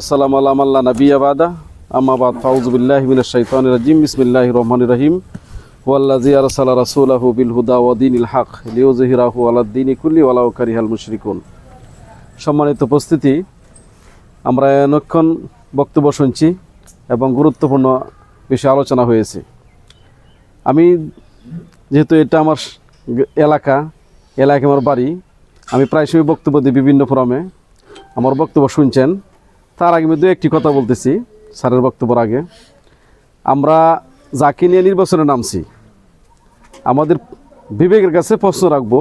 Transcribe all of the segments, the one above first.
আসসালামু আলাম আল্লাহ নবী আবাদা আম্মাবাদ ফাউজুবিল্লাহ মিনাশ শাইতানির রাজিম বিসমিল্লাহির রহমানির রহিম ওয়াল্লাযী আরসালা রাসূলাহু বিল হুদা ওয়া দীনিল হক লিইয়ুযহিরাহু আলাদ দীনি কুল্লি ওয়ালাউ কারিহাল মুশরিকুন সম্মানিত উপস্থিতি, আমরা অনেকক্ষণ বক্তব্য শুনছি এবং গুরুত্বপূর্ণ বিষয়ে আলোচনা হয়েছে। আমি যেহেতু এটা আমার এলাকা এলাকা আমার বাড়ি, আমি প্রায় সময় বক্তব্য দিই বিভিন্ন ফোরামে। আমার বক্তব্য শুনছেন তার আগে দু একটি কথা বলতেছি স্যারের বক্তব্যের আগে। আমরা যাকে নিয়ে নির্বাচনে নামছি আমাদের বিবেকের কাছে প্রশ্ন রাখব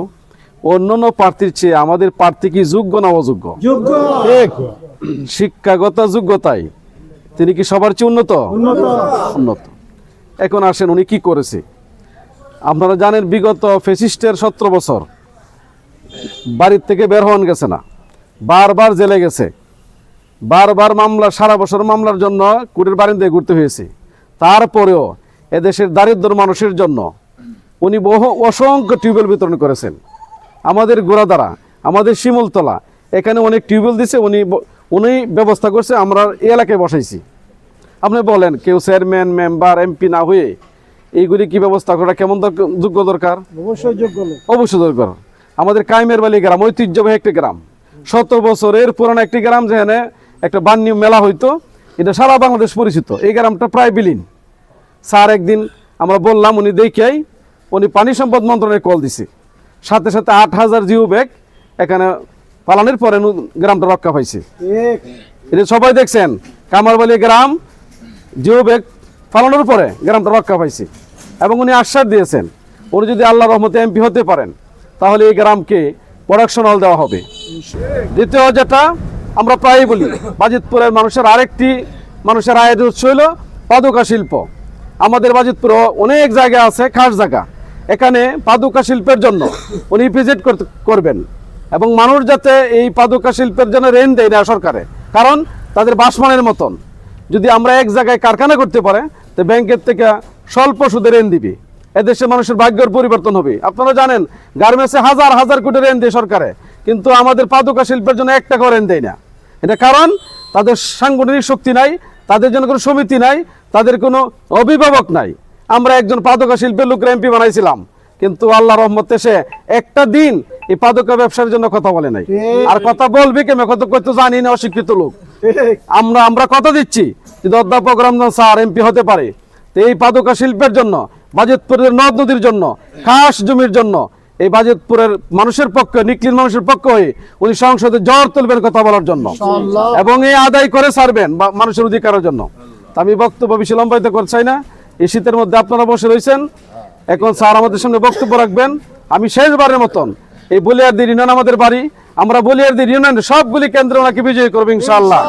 অন্যান্য প্রার্থীর চেয়ে আমাদের প্রার্থী কি যোগ্য না অযোগ্য? শিক্ষাগত যোগ্যতায় তিনি কি সবার চেয়ে উন্নত? উন্নত। উন্নত। এখন আসেন উনি কি করেছে? আপনারা জানেন বিগত ফেসিস্টের সতেরো বছর বাড়ির থেকে বের হওয়ান গেছে না বারবার জেলে গেছে। বারবার মামলা সারা বছর মামলার জন্য কুড়ির বারিন্দায় ঘুরতে হয়েছে। তারপরেও এদেশের দারিদ্র মানুষের জন্য উনি বহু অসংখ্য টিউবওয়েল বিতরণ করেছেন। আমাদের গোড়াদারা আমাদের শিমুলতলা এখানে অনেক টিউবওয়েল দিছে উনি উনি ব্যবস্থা করছে আমরা এই এলাকায় বসাইছি। আপনি বলেন কেউ চেয়ারম্যান মেম্বার এমপি না হয়ে এইগুলি কি ব্যবস্থা করা কেমন দরকার- যোগ্য দরকার? অবশ্যই যোগ্য অবশ্যই দরকার। আমাদের কাইমের বালি গ্রাম ঐতিহ্যবাহী একটি গ্রাম। শত বছরের পুরানো একটি গ্রাম যেখানে একটা বান্যু মেলা হইতো, এটা সারা বাংলাদেশ পরিচিত। এই গ্রামটা প্রায় বিলীন। স্যার একদিন আমরা বললাম, উনি দেখেই উনি পানি সম্পদ মন্ত্রণালয়ে কল দিছে। সাথে সাথে আট হাজার জিও ব্যাগ এখানে পালানোর পরে গ্রামটা রক্ষা পাইছে। এটা সবাই দেখছেন, কামারবালি গ্রাম, জিও ব্যাগ ফালানোর পরে গ্রামটা রক্ষা পাইছে। এবং উনি আশ্বাস দিয়েছেন, উনি যদি আল্লাহ রহমতে এমপি হতে পারেন, তাহলে এই গ্রামকে প্রোডাকশন হল দেওয়া হবে। দ্বিতীয় যেটা আমরা প্রায়ই বলি, বাজিতপুরের মানুষের আরেকটি মানুষের আয়ের উৎস হলো পাদুকা শিল্প। আমাদের বাজিতপুরে অনেক জায়গা আছে, খাস জায়গা। এখানে পাদুকা শিল্পের জন্য উনি ভিজিট করবেন এবং মানুষ যাতে এই পাদুকা শিল্পের জন্য ঋণ দেয় না সরকারে, কারণ তাদের বাসমানের মতন। যদি আমরা এক জায়গায় কারখানা করতে পারে, তো ব্যাংকের থেকে স্বল্প সুদে ঋণ দিবি। এদেশে মানুষের ভাগ্যের পরিবর্তন হবে। আপনারা জানেন, গার্মেন্টসে হাজার হাজার কোটি ঋণ দেয় সরকারে, কিন্তু আমাদের পাদুকা শিল্পের জন্য এক টাকাও ঋণ দেয় না। এটা কারণ? তাদের সাংগঠনিক শক্তি নাই তাদের জন্য কোনো সমিতি নাই তাদের কোনো অভিভাবক নাই। আমরা একজন পাদুকা শিল্পের লোক এমপি বানাইছিলাম কিন্তু আল্লাহ রহমতে সে একটা দিন এই পাদুকা ব্যবসার জন্য কথা বলে নাই। আর কথা বলবি কেমন? কত কত জানি না অশিক্ষিত লোক। আমরা আমরা কথা দিচ্ছি যদি অধ্যাপক রমজান স্যার এমপি হতে পারে। তো এই পাদুকা শিল্পের জন্য বাজেতপুরের নদ নদীর জন্য খাস জমির জন্য এই বাজেতপুরের মানুষের পক্ষে নিকলির মানুষের পক্ষ হয়ে উনি সংসদে জ্বর তুলবেন কথা বলার জন্য। এবং এই আদায় করে সারবেন মানুষের অধিকারের জন্য। আমি বক্তব্য বেশি লম্বায়িত করছাই না। এই শীতের মধ্যে আপনারা বসে রয়েছেন। এখন স্যার আমাদের সামনে বক্তব্য রাখবেন। আমি শেষবারের মতন এই বলিয়ারদের ইউনিয়ন আমাদের বাড়ি। আমরা বলিয়ারদের ইউনিয়ন সবগুলি কেন্দ্র ওনাকে বিজয়ী করব ইনশাআল্লাহ।